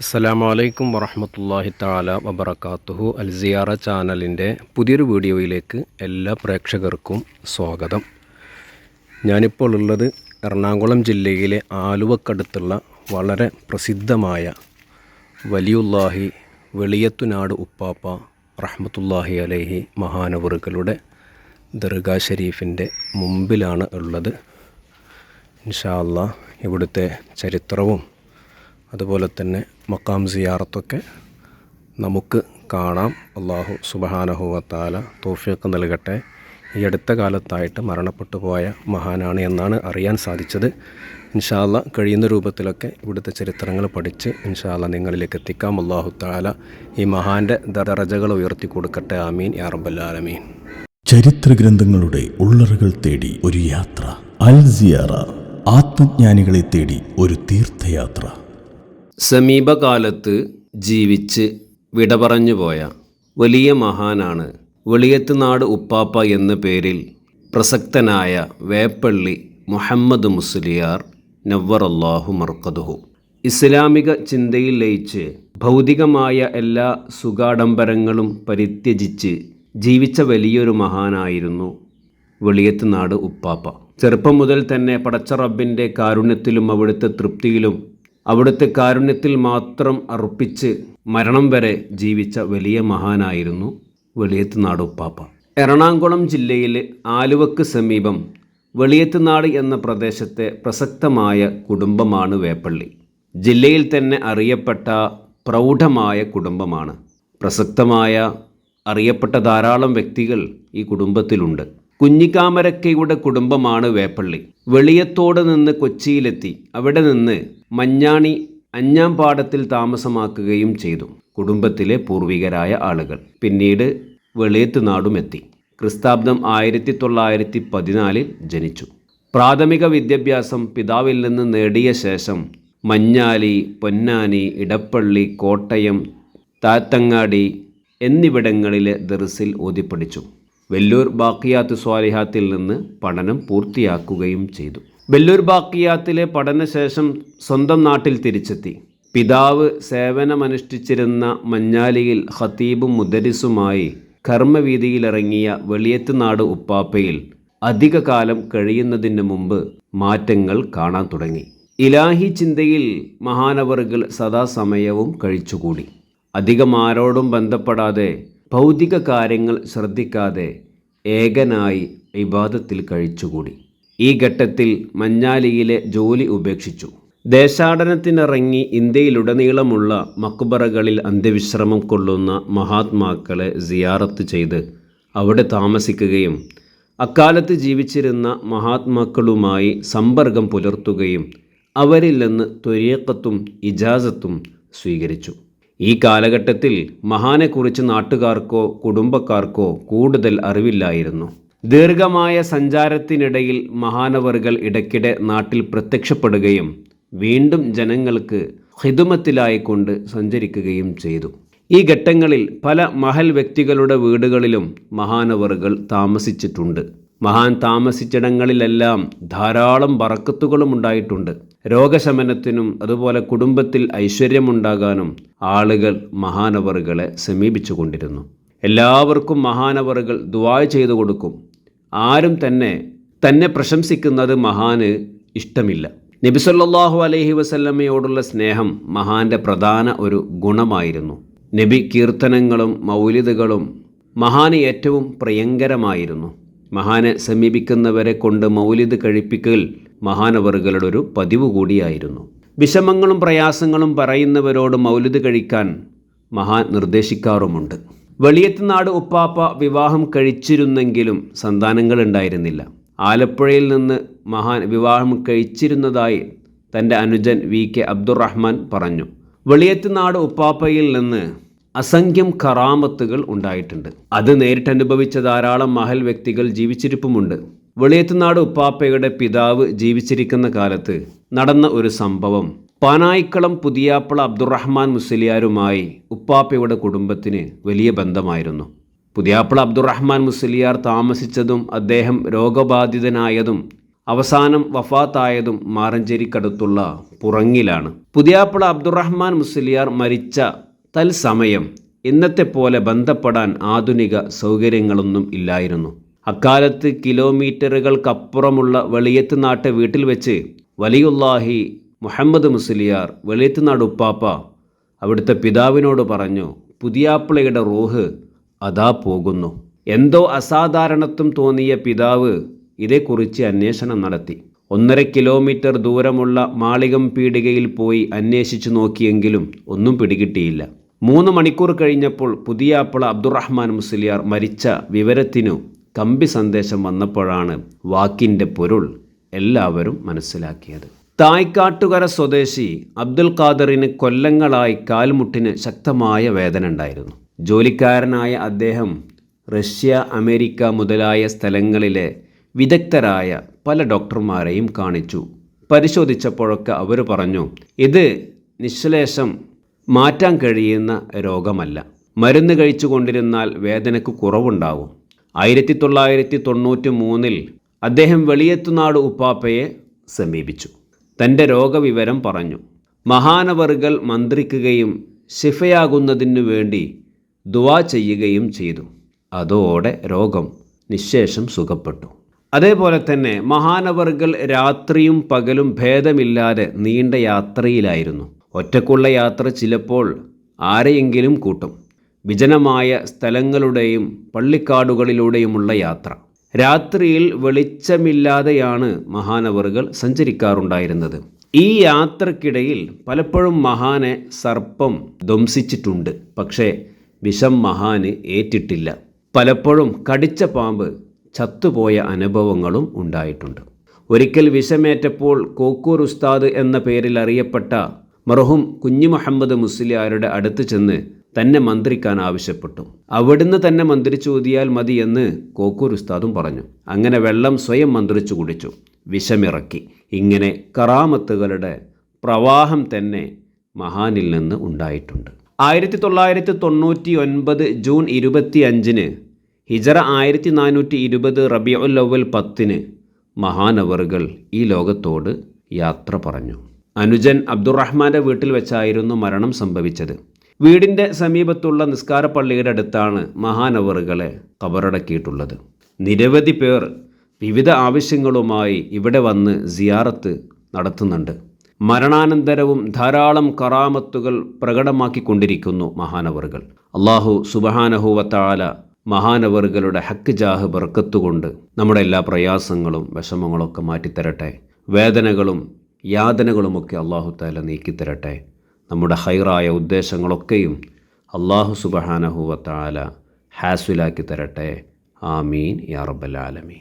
അസ്സലാമു വലൈക്കും വറഹമത്തല്ലാഹി താല വബർക്കാത്തുഹു അൽ സിയാറ ചാനലിന്റെ പുതിയൊരു വീഡിയോയിലേക്ക് എല്ലാ പ്രേക്ഷകർക്കും സ്വാഗതം. ഞാനിപ്പോൾ ഉള്ളത് എറണാകുളം ജില്ലയിലെ ആലുവക്കടുത്തുള്ള വളരെ പ്രസിദ്ധമായ വലിയുല്ലാഹി വെളിയത്തുനാട് ഉപ്പാപ്പ റഹ്മത്തുല്ലാഹി അലൈഹി മഹാനവറുകളുടെ ദർഗാ ഷരീഫിന്റെ മുമ്പിലാണ് ഉള്ളത്. ഇൻഷാ അല്ലാ ഇവിടുത്തെ ചരിത്രവും അതുപോലെ തന്നെ മക്കാം സിയാറത്തൊക്കെ നമുക്ക് കാണാം. അള്ളാഹു സുബഹാനഹുവത്താല തോഫിയൊക്കെ നൽകട്ടെ. ഈ അടുത്ത കാലത്തായിട്ട് മരണപ്പെട്ടു പോയ മഹാനാണ് എന്നാണ് അറിയാൻ സാധിച്ചത്. ഇൻഷാല്ല കഴിയുന്ന രൂപത്തിലൊക്കെ ഇവിടുത്തെ ചരിത്രങ്ങൾ പഠിച്ച് ഇൻഷാല്ല നിങ്ങളിലേക്ക് എത്തിക്കാം. അള്ളാഹു താല ഈ മഹാന്റെ ദറജകൾ ഉയർത്തി കൊടുക്കട്ടെ. ആമീൻ. യാ ചരിത്ര ഗ്രന്ഥങ്ങളുടെ ഉള്ളറുകൾ തേടി ഒരു യാത്ര. അൽ സിയാറ ആത്മജ്ഞാനികളെ തേടി ഒരു തീർത്ഥയാത്ര. സമീപകാലത്ത് ജീവിച്ച് വിട പറഞ്ഞുപോയ വലിയ മഹാനാണ് വെളിയത്തുനാട് ഉപ്പാപ്പ എന്ന പേരിൽ പ്രസക്തനായ വേപ്പള്ളി മുഹമ്മദ് മുസ്ലിയാർ നവറല്ലാഹു മർക്കതുഹു ഇസ്ലാമിക ചിന്തയിൽ ലയിച്ച് ഭൗതികമായ എല്ലാ സുഖാഡംബരങ്ങളും പരിത്യജിച്ച് ജീവിച്ച വലിയൊരു മഹാനായിരുന്നു വെളിയത്തുനാട് ഉപ്പാപ്പ. ചെറുപ്പം മുതൽ തന്നെ പടച്ച റബ്ബിന്റെ കാരുണ്യത്തിലും അവിടുത്തെ തൃപ്തിയിലും അവിടുത്തെ കാരുണ്യത്തിൽ മാത്രം അർപ്പിച്ച് മരണം വരെ ജീവിച്ച വലിയ മഹാനായിരുന്നു വെളിയത്തുനാട് ഉപ്പാപ്പ. എറണാകുളം ജില്ലയിലെ ആലുവക്ക് സമീപം വെളിയത്തുനാട് എന്ന പ്രദേശത്തെ പ്രസക്തമായ കുടുംബമാണ് വേപ്പള്ളി. ജില്ലയിൽ തന്നെ അറിയപ്പെട്ട പ്രൗഢമായ കുടുംബമാണ്. പ്രസക്തമായ അറിയപ്പെട്ട ധാരാളം വ്യക്തികൾ ഈ കുടുംബത്തിലുണ്ട്. കുഞ്ഞിക്കാമരക്കയുടെ കുടുംബമാണ് വേപ്പള്ളി. വെളിയത്തോട് നിന്ന് കൊച്ചിയിലെത്തി. അവിടെ നിന്ന് മഞ്ഞാണി അഞ്ഞാം പാടത്തിൽ താമസമാക്കുകയും ചെയ്തു. കുടുംബത്തിലെ പൂർവികരായ ആളുകൾ. പിന്നീട് വെളിയത്ത് നാടുമെത്തി ക്രിസ്താബ്ദം ആയിരത്തി തൊള്ളായിരത്തി പതിനാലിൽ ജനിച്ചു. പ്രാഥമിക വിദ്യാഭ്യാസം പിതാവിൽ നിന്ന് നേടിയ ശേഷം മഞ്ഞാലി പൊന്നാനി ഇടപ്പള്ളി കോട്ടയം താത്തങ്ങാടി എന്നിവിടങ്ങളിലെ ദർസിൽ ഓതിപ്പടിച്ചു വെല്ലൂർ ബാക്കിയാത്ത് സ്വാലിഹാത്തിൽ നിന്ന് പഠനം പൂർത്തിയാക്കുകയും ചെയ്തു. വെല്ലൂർ ബാക്കിയാത്തിലെ പഠനശേഷം സ്വന്തം നാട്ടിൽ തിരിച്ചെത്തി. പിതാവ് സേവനമനുഷ്ഠിച്ചിരുന്ന മഞ്ഞാലിയിൽ ഖത്തീബും മുദരിസുമായി കർമ്മവീതിയിലിറങ്ങിയ വെളിയത്തുനാട് ഉപ്പാപ്പയിൽ അധികകാലം കഴിയുന്നതിന് മുമ്പ് മാറ്റങ്ങൾ കാണാൻ തുടങ്ങി. ഇലാഹി ചിന്തയിൽ മഹാനവറുകൾ സദാസമയവും കഴിച്ചുകൂടി. അധികം ആരോടും ബന്ധപ്പെടാതെ ഭൗതിക കാര്യങ്ങൾ ശ്രദ്ധിക്കാതെ ഏകനായി ഇബാദത്തിൽ കഴിച്ചുകൂടി. ഈ ഘട്ടത്തിൽ മഞ്ഞാലിയിലെ ജോലി ഉപേക്ഷിച്ചു. ദേശാടനത്തിനിറങ്ങി ഇന്ത്യയിലുടനീളമുള്ള മക്ബറകളിൽ അന്ത്യവിശ്രമം കൊള്ളുന്ന മഹാത്മാക്കളെ സിയാറത്ത് ചെയ്ത് അവിടെ താമസിക്കുകയും അക്കാലത്ത് ജീവിച്ചിരുന്ന മഹാത്മാക്കളുമായി സമ്പർക്കം പുലർത്തുകയും അവരിൽ നിന്ന് ത്വരീക്കത്തും ഇജാസത്തും സ്വീകരിച്ചു. ഈ കാലഘട്ടത്തിൽ മഹാനെക്കുറിച്ച് നാട്ടുകാർക്കോ കുടുംബക്കാർക്കോ കൂടുതൽ അറിവില്ലായിരുന്നു. ദീർഘമായ സഞ്ചാരത്തിനിടയിൽ മഹാനവറുകൾ ഇടയ്ക്കിടെ നാട്ടിൽ പ്രത്യക്ഷപ്പെടുകയും വീണ്ടും ജനങ്ങൾക്ക് ഹിതുമത്തിലായിക്കൊണ്ട് സഞ്ചരിക്കുകയും ചെയ്തു. ഈ ഘട്ടങ്ങളിൽ പല മഹൽ വ്യക്തികളുടെ വീടുകളിലും മഹാനവറുകൾ താമസിച്ചിട്ടുണ്ട്. മഹാൻ താമസിച്ചിടങ്ങളിലെല്ലാം ധാരാളം ബറക്കത്തുകളും ഉണ്ടായിട്ടുണ്ട് രോഗശമനത്തിനും അതുപോലെ കുടുംബത്തിൽ ഐശ്വര്യമുണ്ടാകാനും ആളുകൾ മഹാനവറുകളെ സമീപിച്ചു കൊണ്ടിരുന്നു എല്ലാവർക്കും മഹാനവറുകൾ ദുവായ ചെയ്തു കൊടുക്കും. ആരും തന്നെ തന്നെ പ്രശംസിക്കുന്നത് മഹാന് ഇഷ്ടമില്ല. നബിസല്ലാഹു അലഹി വസല്ലമ്മയോടുള്ള സ്നേഹം മഹാന്റെ പ്രധാന ഒരു ഗുണമായിരുന്നു. നബി കീർത്തനങ്ങളും മൗലിദുകളും മഹാന് ഏറ്റവും പ്രിയങ്കരമായിരുന്നു. മഹാനെ സമീപിക്കുന്നവരെ കൊണ്ട് മൗലിദ് കഴിപ്പിക്കൽ മഹാനവറുകളുടെ ഒരു പതിവ് കൂടിയായിരുന്നു വിഷമങ്ങളും പ്രയാസങ്ങളും പറയുന്നവരോട് മൗലിത് കഴിക്കാൻ മഹാൻ നിർദ്ദേശിക്കാറുമുണ്ട്. വെളിയത്തുനാട് ഉപ്പാപ്പ വിവാഹം കഴിച്ചിരുന്നെങ്കിലും സന്താനങ്ങൾ ഉണ്ടായിരുന്നില്ല. ആലപ്പുഴയിൽ നിന്ന് മഹാൻ വിവാഹം കഴിച്ചിരുന്നതായി തന്റെ അനുജൻ വി കെ അബ്ദുറഹ്മാൻ പറഞ്ഞു. വെളിയത്തുനാട് ഉപ്പാപ്പയിൽ നിന്ന് അസംഖ്യം കറാമത്തുകൾ ഉണ്ടായിട്ടുണ്ട്. അത് നേരിട്ടനുഭവിച്ച ധാരാളം മഹൽ വ്യക്തികൾ ജീവിച്ചിരിപ്പുമുണ്ട്. വെളിയത്തുനാട് ഉപ്പാപ്പയുടെ പിതാവ് ജീവിച്ചിരിക്കുന്ന കാലത്ത് നടന്ന ഒരു സംഭവം. പാനായിക്കളം പുതിയാപ്പള അബ്ദുറഹ്മാൻ മുസ്ലിയാരുമായി ഉപ്പാപ്പയുടെ കുടുംബത്തിന് വലിയ ബന്ധമായിരുന്നു. പുതിയാപ്പള അബ്ദുറഹ്മാൻ മുസ്ലിയാർ താമസിച്ചതും അദ്ദേഹം രോഗബാധിതനായതും അവസാനം വഫാത്തായതും മാറഞ്ചേരിക്കടുത്തുള്ള പുറങ്ങിലാണ്. പുതിയാപ്പിള അബ്ദുറഹ്മാൻ മുസ്ലിയാർ മരിച്ച തൽസമയം ഇന്നത്തെ പോലെ ബന്ധപ്പെടാൻ ആധുനിക സൗകര്യങ്ങളൊന്നും ഇല്ലായിരുന്നു. അക്കാലത്ത് കിലോമീറ്ററുകൾക്കപ്പുറമുള്ള വെളിയത്ത് നാട്ടെ വീട്ടിൽ വെച്ച് വലിയുല്ലാഹി മുഹമ്മദ് മുസ്ലിയാർ വെളിയത്ത് നാട് ഉപ്പാപ്പ അവിടുത്തെ പിതാവിനോട് പറഞ്ഞു പുതിയാപ്പിളയുടെ റൂഹ് അതാ പോകുന്നു. എന്തോ അസാധാരണത്വം തോന്നിയ പിതാവ് ഇതേക്കുറിച്ച് അന്വേഷണം നടത്തി. ഒന്നര കിലോമീറ്റർ ദൂരമുള്ള മാളികം പീടികയിൽ പോയി അന്വേഷിച്ചു നോക്കിയെങ്കിലും ഒന്നും പിടികിട്ടിയില്ല. മൂന്ന് മണിക്കൂർ കഴിഞ്ഞപ്പോൾ പുതിയാപ്പിള അബ്ദുറഹ്മാൻ മുസ്ലിയാർ മരിച്ച വിവരത്തിനു കമ്പി സന്ദേശം വന്നപ്പോഴാണ് വാക്കിന്റെ പൊരുൾ എല്ലാവരും മനസ്സിലാക്കിയത്. തായ്ക്കാട്ടുകര സ്വദേശി അബ്ദുൽ ഖാദറിന് കൊല്ലങ്ങളായി കാൽമുട്ടിന് ശക്തമായ വേദന ഉണ്ടായിരുന്നു. ജോലിക്കാരനായ അദ്ദേഹം റഷ്യ അമേരിക്ക മുതലായ സ്ഥലങ്ങളിലെ വിദഗ്ധരായ പല ഡോക്ടർമാരെയും കാണിച്ചു. പരിശോധിച്ചപ്പോഴൊക്കെ അവർ പറഞ്ഞു ഇത് നിശ്ലേഷം മാറ്റാൻ കഴിയുന്ന രോഗമല്ല. മരുന്ന് കഴിച്ചു കൊണ്ടിരുന്നാൽ വേദനയ്ക്ക് കുറവുണ്ടാവും. ആയിരത്തി തൊള്ളായിരത്തി തൊണ്ണൂറ്റി മൂന്നിൽ അദ്ദേഹം വെളിയത്തുനാട് ഉപ്പാപ്പയെ സമീപിച്ചു. തന്റെ രോഗവിവരം പറഞ്ഞു. മഹാനവറുകൾ മന്ത്രിക്കുകയും ശിഫയാകുന്നതിനു വേണ്ടി ദുവാ ചെയ്യുകയും ചെയ്തു. അതോടെ രോഗം നിശേഷം സുഖപ്പെട്ടു. അതേപോലെ തന്നെ മഹാനവറുകൾ രാത്രിയും പകലും ഭേദമില്ലാതെ നീണ്ട യാത്രയിലായിരുന്നു. ഒറ്റക്കുള്ള യാത്ര ചിലപ്പോൾ ആരെയെങ്കിലും കൂട്ടും. വിജനമായ സ്ഥലങ്ങളുടെയും പള്ളിക്കാടുകളിലൂടെയുമുള്ള യാത്ര. രാത്രിയിൽ വെളിച്ചമില്ലാതെയാണ് മഹാനവറുകൾ സഞ്ചരിക്കാറുണ്ടായിരുന്നത്. ഈ യാത്രക്കിടയിൽ പലപ്പോഴും മഹാനെ സർപ്പം ധ്വംസിച്ചിട്ടുണ്ട്. പക്ഷേ വിഷം മഹാന് ഏറ്റിട്ടില്ല. പലപ്പോഴും കടിച്ച പാമ്പ് ചത്തുപോയ അനുഭവങ്ങളും ഉണ്ടായിട്ടുണ്ട്. ഒരിക്കൽ വിഷമേറ്റപ്പോൾ കോക്കൂർ ഉസ്താദ് എന്ന പേരിൽ അറിയപ്പെട്ട മർഹൂം കുഞ്ഞു മുഹമ്മദ് മുസ്ലിയാരുടെ അടുത്ത് ചെന്ന് തന്നെ മന്ത്രിക്കാൻ ആവശ്യപ്പെട്ടു. അവിടുന്ന് തന്നെ മന്ത്രിച്ചൂതിയാൽ മതി എന്ന് കോക്കൂർ ഉസ്താദും പറഞ്ഞു. അങ്ങനെ വെള്ളം സ്വയം മന്ത്രിച്ചു കുടിച്ചു. വിഷമിറക്കി. ഇങ്ങനെ കറാമത്തുകളുടെ പ്രവാഹം തന്നെ മഹാനിൽ നിന്ന് ഉണ്ടായിട്ടുണ്ട്. ആയിരത്തി തൊള്ളായിരത്തി തൊണ്ണൂറ്റി ഒൻപത് ജൂൺ ഇരുപത്തി അഞ്ചിന് ഹിജറ ആയിരത്തി നാനൂറ്റി ഇരുപത് റബിയുൽ അവൽ പത്തിന് മഹാനവറുകൾ ഈ ലോകത്തോട് യാത്ര പറഞ്ഞു. അനുജൻ അബ്ദുറഹ്മാന്റെ വീട്ടിൽ വെച്ചായിരുന്നു മരണം സംഭവിച്ചത്. വീടിന്റെ സമീപത്തുള്ള നിസ്കാരപ്പള്ളിയുടെ അടുത്താണ് മഹാനവറുകളെ കബറടക്കിയിട്ടുള്ളത്. നിരവധി പേർ വിവിധ ആവശ്യങ്ങളുമായി ഇവിടെ വന്ന് സിയാറത്ത് നടത്തുന്നുണ്ട്. മരണാനന്തരവും ധാരാളം കറാമത്തുകൾ പ്രകടമാക്കിക്കൊണ്ടിരിക്കുന്നു മഹാനവറുകൾ. അള്ളാഹു സുബഹാനഹുവത്താല മഹാനവറുകളുടെ ഹക്ക് ജാഹ് ബർക്കത്തുകൊണ്ട് നമ്മുടെ എല്ലാ പ്രയാസങ്ങളും വിഷമങ്ങളൊക്കെ മാറ്റിത്തരട്ടെ. വേദനകളും യാതനകളുമൊക്കെ അള്ളാഹു താല നീക്കിത്തരട്ടെ. നമ്മുടെ ഹൈറായ ഉദ്ദേശങ്ങളൊക്കെയും അള്ളാഹു സുബഹാനഹുവത്താല ഹാസുലാക്കി തരട്ടെ. ആമീൻ. യാ റബ്ബൽ ആലമീൻ.